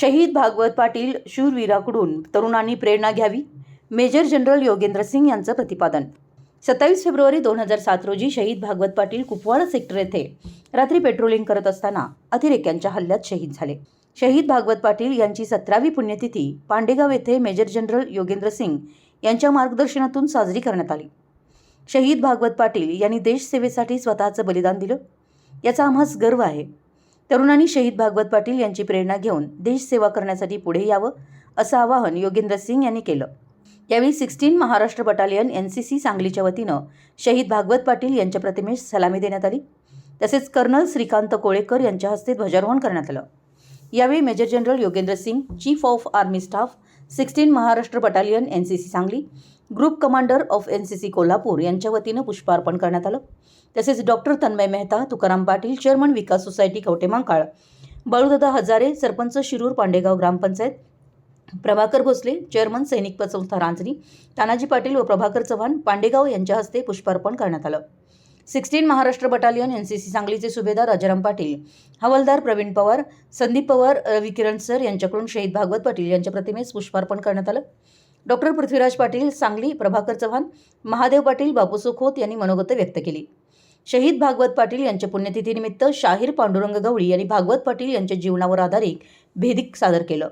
शहीद भागवत पाटील शूरवीराकडून तरुणांनी प्रेरणा घ्यावी. मेजर जनरल योगेंद्र सिंग यांचं प्रतिपादन. सत्तावीस फेब्रुवारी दोन हजार सात रोजी शहीद भागवत पाटील कुपवाडा सेक्टर येथे रात्री पेट्रोलिंग करत असताना अतिरेक्यांच्या हल्ल्यात शहीद झाले. शहीद भागवत पाटील यांची सतरावी पुण्यतिथी पांडेगाव येथे मेजर जनरल योगेंद्र सिंग यांच्या मार्गदर्शनातून साजरी करण्यात आली. शहीद भागवत पाटील यांनी देशसेवेसाठी स्वतःचं बलिदान दिलं. याचा आम्हास गर्व आहे. तरुणांनी शहीद भागवत पाटील यांची प्रेरणा घेऊन देशसेवा करण्यासाठी पुढे यावं असं आवाहन योगेंद्र सिंग यांनी केलं. यावेळी sixteen Maharashtra battalion N C C सांगलीच्या वतीनं शहीद भागवत पाटील यांच्या प्रतिमेस सलामी देण्यात आली. तसेच कर्नल श्रीकांत कोळेकर यांच्या हस्ते ध्वजारोहण करण्यात आलं. यावेळी major general Yogendra Singh chief of army staff sixteen Maharashtra battalion N C C Sangli group commander of N C C Kolhapur यांच्या वतीनं पुष्पार्पण करण्यात आलं. तसेच डॉक्टर तन्मय मेहता तुकाराम पाटील चेअरमन विकास सोसायटी कवटेमांकाळ बाळूदादा हजारे सरपंच शिरूर पांडेगाव ग्रामपंचायत प्रभाकर भोसले चेअरमन सैनिक पतसंस्था रांजणी तानाजी पाटील व प्रभाकर चव्हाण पांडेगाव यांच्या हस्ते पुष्पार्पण करण्यात आलं. Sixteen Maharashtra battalion N C C सांगलीचे सुभेदार राजाराम पाटील हवालदार प्रवीण पवार संदीप पवार रवी किरण सर यांच्याकडून शहीद भागवत पाटील यांच्या प्रतिमेस पुष्पार्पण करण्यात आलं. डॉक्टर पृथ्वीराज पाटील सांगली प्रभाकर चव्हाण महादेव पाटील बापूसो खोत यांनी मनोगत व्यक्त केली. शहीद भागवत पाटील यांच्या पुण्यतिथीनिमित्त शाहीर पांडुरंग गवळी यांनी भागवत पाटील यांच्या जीवनावर आधारित भेदिक सादर केलं.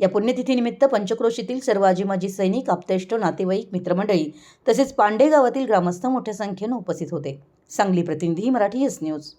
या पुण्यतिथीनिमित्त पंचक्रोशीतील सर्व आजीमाजी सैनिक आप्तेष्ट नातेवाईक मित्रमंडळी तसेच पांडे गावातील ग्रामस्थ मोठ्या संख्येनं उपस्थित होते. सांगली प्रतिनिधी मराठी एस न्यूज